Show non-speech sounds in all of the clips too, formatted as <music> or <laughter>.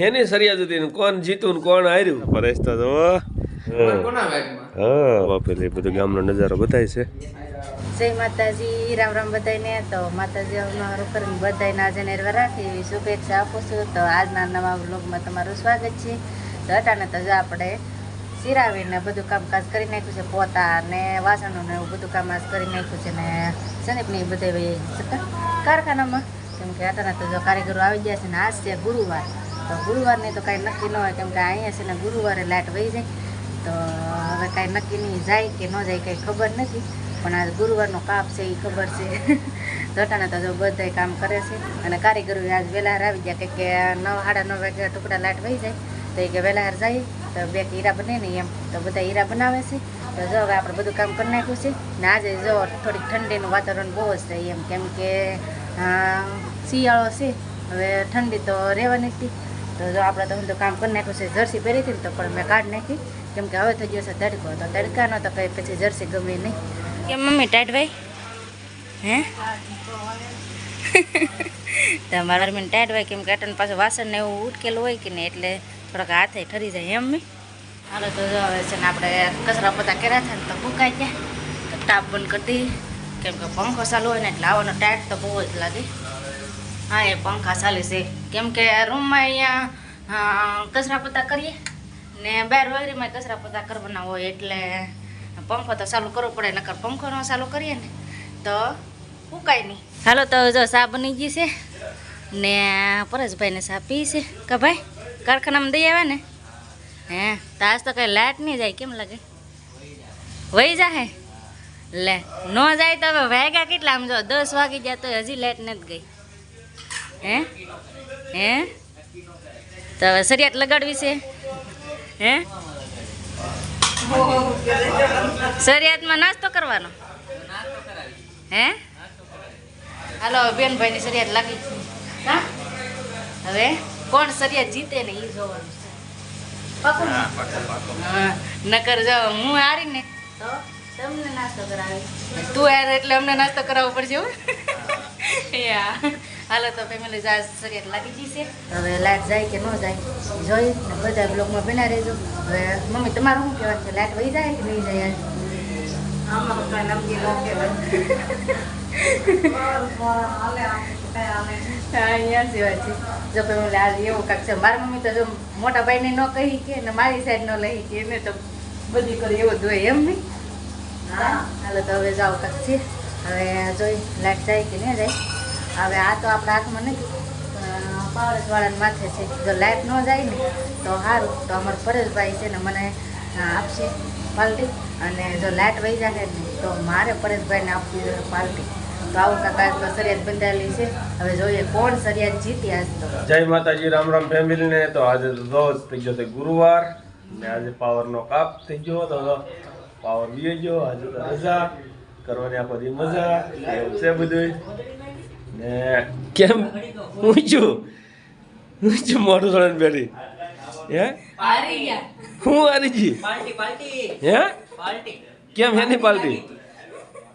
હેની સરિયા હતી કોણ જીતું ને કોણ હાર્યું? પરેશ તો બધું ગામનો નજારો બતાય છે. જય માતાજી રામ રામ બધાને તો માતાજી અવનવરું કરીને બધાને આજે રાખી એવી શુભેચ્છા આપું છું. તો આજના નવા તમારું સ્વાગત છે. તો અટાણે તો જો આપણે સિરાવીને બધું કામકાજ કરી નાખ્યું છે પોતા ને વાસણો ને એવું બધું કામકાજ કરી નાખ્યું છે ને સંદીપની બધે કારખાનામાં? કેમ કે અટાણે તો જો કારીગરો આવી ગયા છે ને આજ છે ગુરુવાર. તો ગુરુવારની તો કાંઈ નક્કી ન હોય, કેમ કે અહીંયા છે ને ગુરુવારે લાઇટ વહી જાય. તો હવે કાંઈ નક્કી નહીં જાય કે ન જાય કંઈ ખબર નથી, પણ આ ગુરુવારનો કાપ છે એ ખબર છે. <laughs> દટાણા તો જો બધાય કામ કરે છે. અને કારીગરો આજ વહેલાહાર આવી ગયા કે નવ, સાડા નવ વાગે ટુકડા લાઇટ વહી જાય. તો એ કે વહેલાહાર જાય, તો બે હીરા બને ને એમ. તો બધા હીરા બનાવે છે. તો જો હવે આપણે બધું કામ કરી નાખ્યું છે. ને આજે જો થોડીક ઠંડીનું વાતાવરણ બહુ જ થાય એમ, કેમ કે શિયાળો છે. હવે ઠંડી તો રહેવાની હતી. તો જો આપણે તો બધું કામ કરી નાખ્યું છે જર્સી પહેરી હતી ને તો પણ મેં કાઢ નાખી. કેમ કે હવે થઈ ગયો છે તડકો તો તડકાનો તો કંઈ પછી જર્સી ગમે નહીં. કેમ મમ્મી ટાઈટ ભાઈ હે મારા મમ્મીને હોય કેમ કે અટન પાછું વાસણ ને એવું ઉટકેલું હોય કે નહીં એટલે થોડાક હાથે ઠરી જાય એમ મમ્મી? હાલો તો જો હવે છે ને આપણે કચરા પોતા કર્યા છે ને તો ભૂકાઈ ગયા. તો ટાપ બંધ કરી દઈએ કેમ કે પંખો ચાલુ હોય ને એટલે આવવાનો ટાઈટ તો બહુ જ લાગે. હા એ પંખા ચાલે છે. કેમ કે રૂમમાં અહીંયા કચરા પોતા કરીએ. ને બહાર વાગરીમાં કચરા પોતા કરવાના હોય એટલે પંખો તો ચાલુ કરવો પડે, નકર પંખો ન ચાલુ કરીએ ને તો ઉકાય નહીં. હાલો તો જો સા બની ગઈ છે. ને પરેશભાઈને સા પી છે. કે ભાઈ, કારખાનામાં દઈ આવ્યા ને? હે, તો આજ તો કઈ લાઇટ નહીં જાય, કેમ લાગે? વહી જાહે. લે, ન જાય તો હવે વાગ્યા કેટલા? આમ જો દસ વાગી ગયા તો હજી લાઇટ નથી ગઈ. હે? હે? તો હવે સરિયાત લગાડવી છે. હે? સરિયાતમાં નાસ્તો કરવાનો. હે? હાલો બેનભાઈની સરિયાત લાગી હા? હવે કોણ સરિયાત જીતે ને એ જોવાનું છે. પાકું? હા નકર જો હું હારી ને તો તમને નાસ્તો કરાવી. તું હાર એટલે અમને નાસ્તો કરાવવો પડશે હો. <laughs> યા. હાલો તો ફેમિલી જાય સરિયત લાગી ગઈ છે? હવે લાઈટ જાય કે ન જાય જોઈ ને બધા બ્લોગમાં બના રહેજો. હવે મમ્મી તમારું શું કહેવાનું છે? લાઈટ વહી જાય કે નહીં જાય કહેવાય. જ લાલ એવું કાંઈક છે. મારા મમ્મી તો જો મોટા ભાઈને ન કહી કે ને મારી સાઈડ ન લઈ કે એને તો બધી કરી એવું જોઈએ એમ નહીં? હા. હાલો તો હવે જાઓ કાંક છે. હવે જોઈ લાઈટ જાય કે નહીં જાય? હવે આ તો આપણા હાથમાં નથી. પાવડસવાળાને માથે છે. જો લાઈટ ન જાય ને, તો સારું તો અમારા પરેશભાઈ છે ને મને આપશે પાલટી. અને જો લાઇટ વહી જાય ને, તો મારે પરેશભાઈને આપવી જોઈએ પાલટી. તો આવું કાંઈક સરિયાદ બંધાયેલી છે. હવે જોઈએ કોણ સરિયાદ જીતી આજ તો. જય માતાજી, રામ રામ ફેમિલીને. તો આજે રોજ થઈ ગયો છે ગુરુવાર ને આજે પાવરનો કાપ થઈ ગયો તો પાવર વી ગયો. આજે રજા. કરવાની આખો મજા. એવું છે બધું ને કેમ? હું છું હું છું મોઢું સળન બેઠી. હે? હું હારી જી પાર્ટી પાર્ટી હે? પાર્ટી કેમ હેની પાલટી?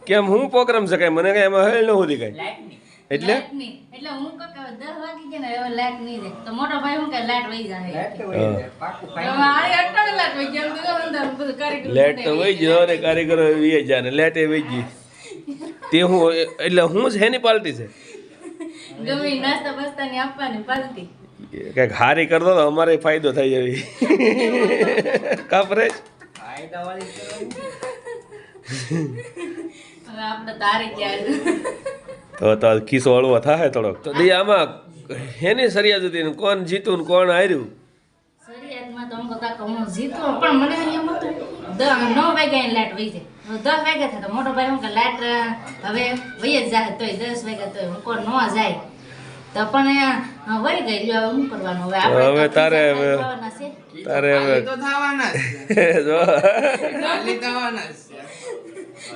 કેમ હું પ્રોગ્રામ છે કાંઈ? મને કઈ એમાં હેલ ન હોતી કાંઈ? એટલે? એટલે હું વાગી ગયા ને હવે લાઈટ નહીં જાય તો મોટો ભાઈ હું કે લાઈટ વહી જાય. લાઈટ વહી ગયા. તો અંદર બધું કારીગર લેટ તો વહી ગયો અને કારીગરો વીએ જાય ને લાઈટ એ વહી ગઈ. તે હું એટલે હું છે હેની પાલટી છે? ગમે નાસ્તા નાસ્તા બસ્તાની આપવાની પાલતી. કંઈક હારી કરતો તો અમારે ફાયદો થઈ જાય. કાપરે તો તો તો હળવો થાય થોડોક. તો દી આમાં હેની સરિયા જતી ને કોણ જીતું ને કોણ હાર્યું? શરિયાતમાં તો અમુક કાકા હું જીતો પણ મને એમ હતું નવ વાગ્યા લાઈટ વહી જાય. દસ વાગ્યા થાય તો મોટો ભાઈ હું કે લાઈટ હવે વહી જ જાય તોય દસ વાગ્યા તોય હું કોણ ન જાય. તો પણ વહી ગઈ લ્યો શું કરવાનું? હવે આપણે હવે તારે હવે- તારે હવે તો થવાના જ છે. <laughs> જો. થવાના છે.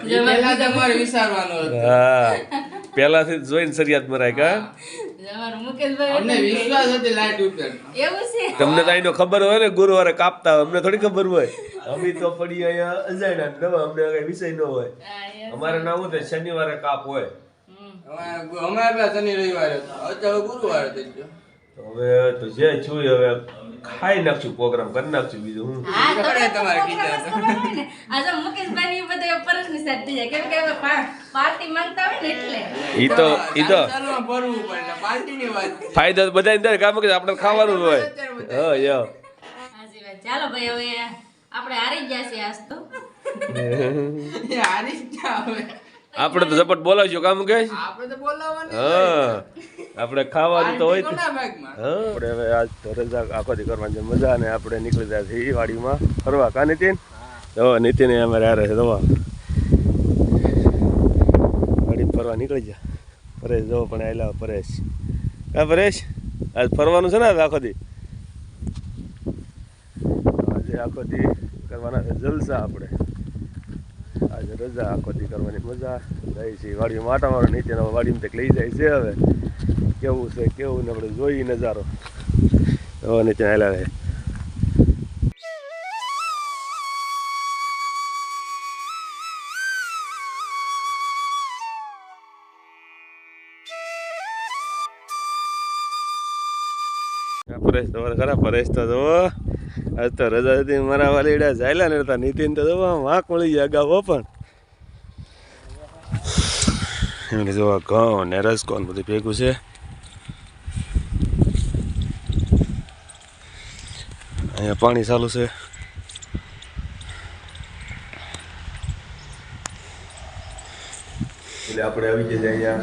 ઈ વિચારવાનું હતું. હા. પહેલાથી જ જોઈને સરિયાદ મરાય કા અમારું મુકેશભાઈ અમને વિશ્વાસ હતી લાઈટ ઉપર એવું છે? તમને તો અહીંનો ખબર હોય ને ગુરુવારે કાપતા હોય અમને થોડી ખબર હોય. અમે તો પડી અહીંયા અજાણ્યા નવા અમને કઈ વિષય ન હોય. અમારે નામ હું શનિવારે કાપ હોય. અમારે શનિ રવિવારે હતા. અત્યારે ગુરુવારે થઈ ગયો. હવે તો જે છું હવે ખાઈ નાખશું પ્રોગ્રામ કરી નાખશું બીજું. હું હા તો તમારે કીધા ખબર હોય ને. આ જો મુકેશભાઈ ને એ બધા પરસની સાથે થઈ જાય. કેમ કે પાર્ટી માંગતા હોય ને એટલે. ઈ તો ઈ તો ભરવું પડે. પાર્ટીની વાત ફાયદો તો બધાને કામ કે આપણે ખાવાનું હોય. હા યો હાજી વાત. ચાલો ભાઈ હવે આપણે હારી ગયા છીએ આજ તો. હારી જ ના આવે. આપણે તો ઝપટ બોલાવજો કામ કે? આપણે તો હા. આપણે ખાવાનું તો હોય આપણે હવે આજ તો રજા આખો દી કરવાની છે મજા ને આપણે નીકળી જાય છીએ વાડીમાં. ફરવા કા નીતિન? તો નીતિન અમારે હારે છે દવા વાડી ફરવા નીકળી જા પરેશ જો પણ આયલા પરેશ. કા પરેશ? આજ ફરવાનું છે ને આજ આખો દી? આજે આખો દી કરવાના છે જલસા આપણે. આજે રજા, આખો દી કરવાની મજા. જાય છે વાડીમાં માટા મારો, નીચે વાડીમાં તક લઈ જાય છે હવે. કેવું છે, કેવું ને આપણે જોઈએ નજારો. હવે નીચે હાલ્યા પરેશ તમારે ખરા પરેશ તો જો આજ તો રજા હતી મારા વાલીડા ચાલ્યા ને હતા નીતિન તો જો વાંક મળી ગયા અગાઉ પણ. એમને જોવા, ઘઉં ને રસકોન બધું ભેગું છે. અહીંયા પાણી ચાલુ છે. એટલે આપણે આવી જઈએ અહીંયા.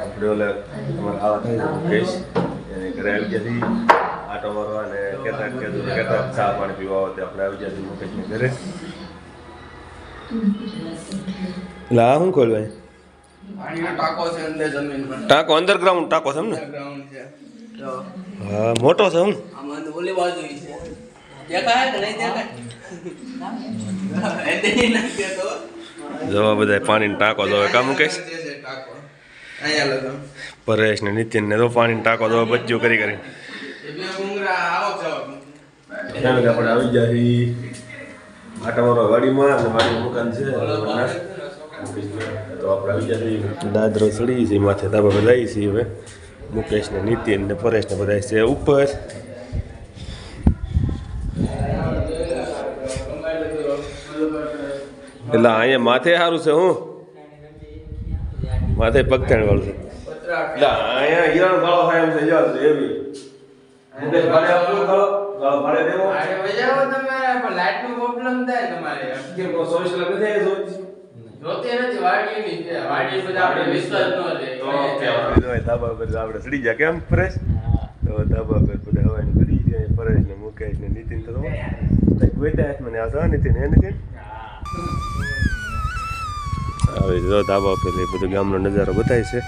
આપણે ઓલા અમારા આવા આવી જતી આટો મારવા અને કહેતા કહેતું કહેતા ચા પાણી પીવા હોય આપણે આવી મુકેશ ને ઘરે. લા હું શું ખોલ ભાઈ ટાંકો અંદર જમીનમાં. ટાંકો અંડરગ્રાઉન્ડ ટાંકો છે એમ ને? હા મોટો છે એમ. જવા બધા પાણીનો ટાંકો જોવે કામ મુકેશ છે ટાંકો. પરેશ ને નીતિન ને તો. પાણીનો ટાંકો જોવે બચ્યું કરી કરી આવક જાવક. આપણે આવી જાય આટા મારો વાડીમાં અને વાડી મકાન છે તો આપણે આવી જાય દાદરો ચડી છે માથે તાબા બધા આવી છે. હવે મુકેશ ને નીતિન ને પરેશ ને બધા છે ઉપર એટલે અહીંયા માથે સારું છે. હું માથે પગથાણ વાળું છે એટલે અહીંયા હિરણ ગાળો થાય એમ જશે એવી આપવું ગાળો ગાળો ભાડે દેવો. અરે વજાવો તમે પણ લાઈટનો પ્રોબ્લેમ થાય તમારે. કે કો જોતી. નથી વાડીની છે. વાડી બધા આપણે વિશ્વાસ ન લે તો આપણે ધાબા પર આપણે સડી જાય કેમ ફ્રેશ તો ધાબા પર બધા હવાની કરી જાય ફરેશ ને મુકેશ ને નીતિન તો બેઠા છે મને આ નીતિન હે નીતિન? હવે જો ધાબા પર એ બધું ગામનો નજારો બતાય છે.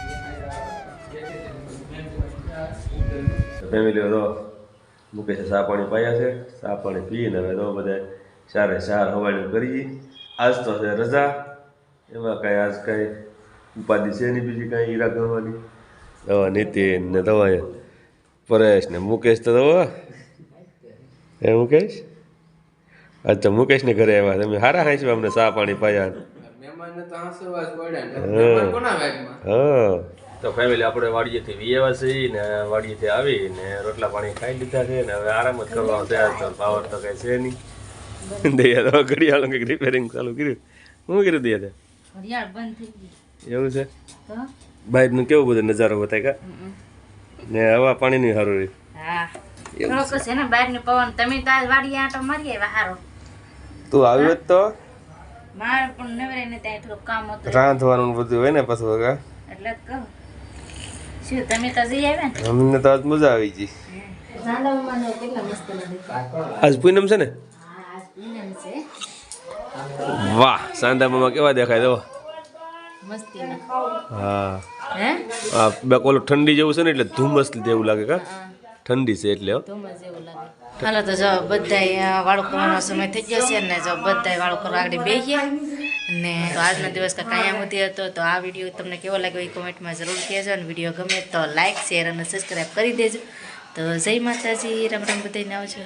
ફેમિલી તો મુકેશે ચા પાણી પાયા છે. ચા પાણી પીને હવે તો બધા સારે ચાર હવાડું કરીએ આજ તો છે રજા. એમાં કાંઈ આજ કાંઈ ઉપાધિ છે નહીં બીજી કાંઈ હીરા કરવાની દવા નીતિન ને દવા પરેશ ને મુકેશ તો દવા. એ મુકેશ? આજ તો મુકેશને ઘરે આવ્યા તમે હારા હાંસવા અમને ચા પાણી પાયા. હા. તો ફેમિલી આપણે વાડીએથી વીએવા છીએ ને વાડીએથી આવી ને રોટલા પાણી ખાઈ લીધા છે ને હવે આરામ જ કરવાનો છે. આજ તો પાવર તો કઈ છે નહીં. દયા તો ઘડિયાળ કંઈક રિપેરિંગ ચાલુ કર્યું. શું કર્યું દયા તે ઘડિયાળ બંધ થઈ ગઈ. એવું છે? તો? બાઈકનું કેવું બધું નજારો બતાય કા? ને હવા પાણી નહીં સારું રહ્યું છે. ને બહારનું પવન. તમે તો આજ વાડીએ આંટો મારી હારો. તું આવ્યો જ તો. મારે પણ નવરે ને ત્યાં થોડુંક કામ હતું. રાંધવાનું બધું હોય ને પછી કા એટલે જ કહું. શું તમે તો જઈ આવ્યા ને? અમને તો આજ મજા આવી ગઈ. આજ પૂનમ છે ને? આજ પૂનમ છે. વાહ મામા કેવા દેખાય દો મસ્તી હા. બે ઓલું ઠંડી જેવું છે ને એટલે ધુમ્મસ જેવું લાગે કા? ઠંડી છે એટલે હો. ધુમ્મસ જેવું લાગે. હાલો તો જો બધાય વાળું કરવાનો સમય થઈ ગયો છે ને જો બધાય વાળું કરવા આગળ બેસીએ ને તો આજનો દિવસ કાંઈ સુધી હતો તો આ વીડિયો તમને કેવો લાગ્યો એ કોમેન્ટમાં જરૂર કહેજો અને વીડિયો ગમે તો લાઇક શેર અને સબસ્ક્રાઈબ કરી દેજો. તો જય માતાજી રામ રામ બધાને આવજો.